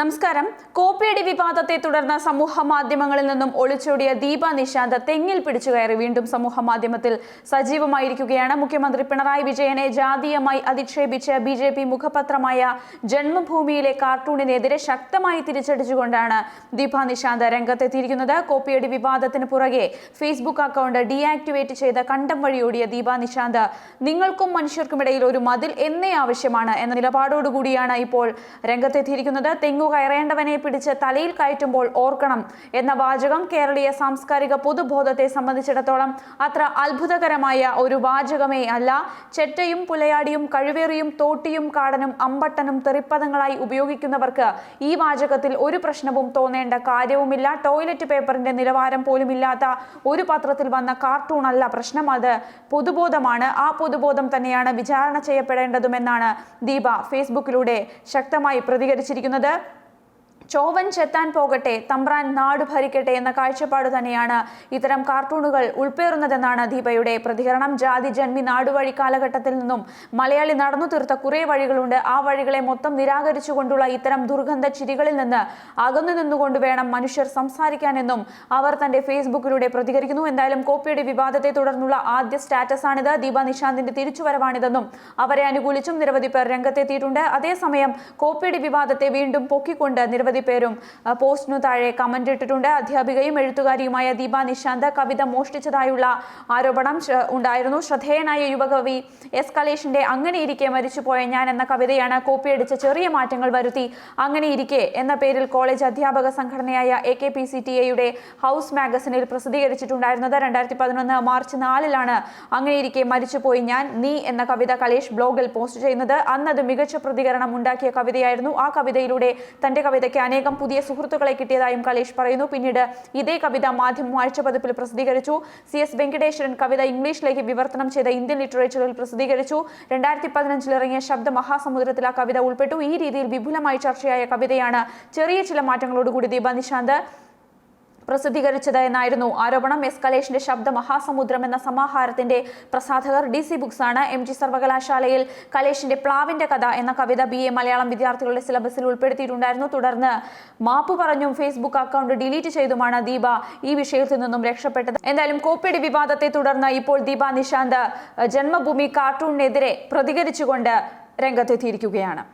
നമസ്കാരം. കോപ്പിയടി വിവാദത്തെ തുടർന്ന് സമൂഹ മാധ്യമങ്ങളിൽ നിന്നും ഒളിച്ചോടിയ ദീപ നിശാന്ത് തെങ്ങിൽ പിടിച്ചു കയറി വീണ്ടും സമൂഹ മാധ്യമത്തിൽ സജീവമായിരിക്കുകയാണ്. മുഖ്യമന്ത്രി പിണറായി വിജയനെ ജാതീയമായി അധിക്ഷേപിച്ച് ബി ജെ പി മുഖപത്രമായ ജന്മഭൂമിയിലെ കാർട്ടൂണിനെതിരെ ശക്തമായി തിരിച്ചടിച്ചുകൊണ്ടാണ് ദീപ നിശാന്ത് രംഗത്തെത്തിയിരിക്കുന്നത്. കോപ്പിയടി വിവാദത്തിന് പുറകെ ഫേസ്ബുക്ക് അക്കൗണ്ട് ഡീആക്ടിവേറ്റ് ചെയ്ത കണ്ടം വഴിയോടിയ ദീപ നിശാന്ത് നിങ്ങൾക്കും മനുഷ്യർക്കുമിടയിൽ ഒരു മതിൽ എന്നേ ആവശ്യമാണ് എന്ന നിലപാടോടുകൂടിയാണ് ഇപ്പോൾ രംഗത്തെത്തിയിരിക്കുന്നത്. തെങ്ങു കയറേണ്ടവനെ പിടിച്ച് തലയിൽ കയറ്റുമ്പോൾ ഓർക്കണം എന്ന വാചകം കേരളീയ സാംസ്കാരിക പൊതുബോധത്തെ സംബന്ധിച്ചിടത്തോളം അത്ര അത്ഭുതകരമായ ഒരു വാചകമേ അല്ല. ചെറ്റയും പുലയാടിയും കഴിവേറിയും തോട്ടിയും കാടനും അമ്പട്ടനും തെറിപ്പദങ്ങളായി ഉപയോഗിക്കുന്നവർക്ക് ഈ വാചകത്തിൽ ഒരു പ്രശ്നവും തോന്നേണ്ട കാര്യവുമില്ല. ടോയ്ലറ്റ് പേപ്പറിന്റെ നിലവാരം പോലും ഇല്ലാത്ത ഒരു പത്രത്തിൽ വന്ന കാർട്ടൂൺ അല്ല പ്രശ്നം. അത് പൊതുബോധമാണ്. ആ പൊതുബോധം തന്നെയാണ് വിചാരണ ചെയ്യപ്പെടേണ്ടതുമെന്നാണ് ദീപ ഫേസ്ബുക്കിലൂടെ ശക്തമായി പ്രതികരിച്ചിരിക്കുന്നത്. ചോവൻ ചെത്താൻ പോകട്ടെ തമ്പ്രാൻ നാട് ഭരിക്കട്ടെ എന്ന കാഴ്ചപ്പാട് തന്നെയാണ് ഇത്തരം കാർട്ടൂണുകൾ ഉൾപ്പേറുന്നതെന്നാണ് ദീപയുടെ പ്രതികരണം. ജാതി ജന്മി നാടുവഴി കാലഘട്ടത്തിൽ നിന്നും മലയാളി നടന്നു തീർത്ത കുറേ വഴികളുണ്ട്. ആ വഴികളെ മൊത്തം നിരാകരിച്ചുകൊണ്ടുള്ള ഇത്തരം ദുർഗന്ധ ചിരികളിൽ നിന്ന് അകന്നു നിന്നുകൊണ്ട് വേണം മനുഷ്യർ സംസാരിക്കാനെന്നും അവർ തന്റെ ഫേസ്ബുക്കിലൂടെ പ്രതികരിക്കുന്നു. എന്തായാലും കോപ്പിയുടെ വിവാദത്തെ തുടർന്നുള്ള ആദ്യ സ്റ്റാറ്റസാണിത്. ദീപ നിശാന്തിന്റെ തിരിച്ചുവരവാണിതെന്നും അവരെ അനുകൂലിച്ചും നിരവധി പേർ രംഗത്തെത്തിയിട്ടുണ്ട്. അതേസമയം കോപ്പിയുടെ വിവാദത്തെ വീണ്ടും പൊക്കിക്കൊണ്ട് നിരവധി പേരും അഹ്, പോസ്റ്റിനു താഴെ കമന്റ് ഇട്ടിട്ടുണ്ട്. അധ്യാപികയും എഴുത്തുകാരിയുമായ ദീപ നിശാന്ത കവിത മോഷ്ടിച്ചതായുള്ള ആരോപണം ഉണ്ടായിരുന്നു. ശ്രദ്ധേയനായ യുവകവി എസ് കലേഷിന്റെ അങ്ങനെയിരിക്കെ മരിച്ചുപോയ ഞാൻ എന്ന കവിതയാണ് കോപ്പിയടിച്ച് ചെറിയ മാറ്റങ്ങൾ വരുത്തി അങ്ങനെയിരിക്കെ എന്ന പേരിൽ കോളേജ് അധ്യാപക സംഘടനയായ A K P C T എയുടെ ഹൗസ് മാഗസിനിൽ പ്രസിദ്ധീകരിച്ചിട്ടുണ്ടായിരുന്നത്. രണ്ടായിരത്തി പതിനൊന്ന് മാർച്ച് നാലിലാണ് അങ്ങനെയിരിക്കെ മരിച്ചുപോയി ഞാൻ നീ എന്ന കവിത കലേഷ് ബ്ലോഗിൽ പോസ്റ്റ് ചെയ്യുന്നത്. അന്നത് മികച്ച പ്രതികരണം ഉണ്ടാക്കിയ കവിതയായിരുന്നു. ആ കവിതയിലൂടെ തന്റെ കവിതയ്ക്ക് അനേകം പുതിയ സുഹൃത്തുക്കളെ കിട്ടിയതായും കലേഷ് പറയുന്നു. പിന്നീട് ഇതേ കവിത മാധ്യമം ആഴ്ചപതിപ്പിൽ പ്രസിദ്ധീകരിച്ചു. സി എസ് വെങ്കടേശ്വരൻ കവിത ഇംഗ്ലീഷിലേക്ക് വിവർത്തനം ചെയ്ത ഇന്ത്യൻ ലിറ്ററേച്ചറിൽ പ്രസിദ്ധീകരിച്ചു. രണ്ടായിരത്തി പതിനഞ്ചിൽ ഇറങ്ങിയ ശബ്ദ മഹാസമുദ്രത്തിൽ ആ കവിത ഉൾപ്പെട്ടു. ഈ രീതിയിൽ വിപുലമായി ചർച്ചയായ കവിതയാണ് ചെറിയ ചില മാറ്റങ്ങളോടുകൂടി ദീപ നിശാന്ത്. പ്രസിദ്ധീകരിച്ചത് എന്നായിരുന്നു ആരോപണം. എസ്കലേഷന്റെ ശബ്ദ മഹാസമുദ്രം എന്ന സമാഹാരത്തിന്റെ പ്രസാധകർ ഡി സി ബുക്സ് ആണ് എം ജി സർവകലാശാലയിൽ കലേഷിന്റെ പ്ലാവിന്റെ കഥ എന്ന കവിത ബി എ മലയാളം വിദ്യാർത്ഥികളുടെ സിലബസിൽ ഉൾപ്പെടുത്തിയിട്ടുണ്ടായിരുന്നു. തുടർന്ന് മാപ്പ് പറഞ്ഞും ഫേസ്ബുക്ക് അക്കൗണ്ട് ഡിലീറ്റ് ചെയ്തുമാണ് ദീപ ഈ വിഷയത്തിൽ നിന്നും രക്ഷപ്പെട്ടത്. എന്തായാലും കോപ്പിയടി വിവാദത്തെ തുടർന്ന് ഇപ്പോൾ ദീപ നിശാന്ത് ജന്മഭൂമി കാർട്ടൂണിനെതിരെ പ്രതികരിച്ചുകൊണ്ട് രംഗത്തെത്തിയിരിക്കുകയാണ്.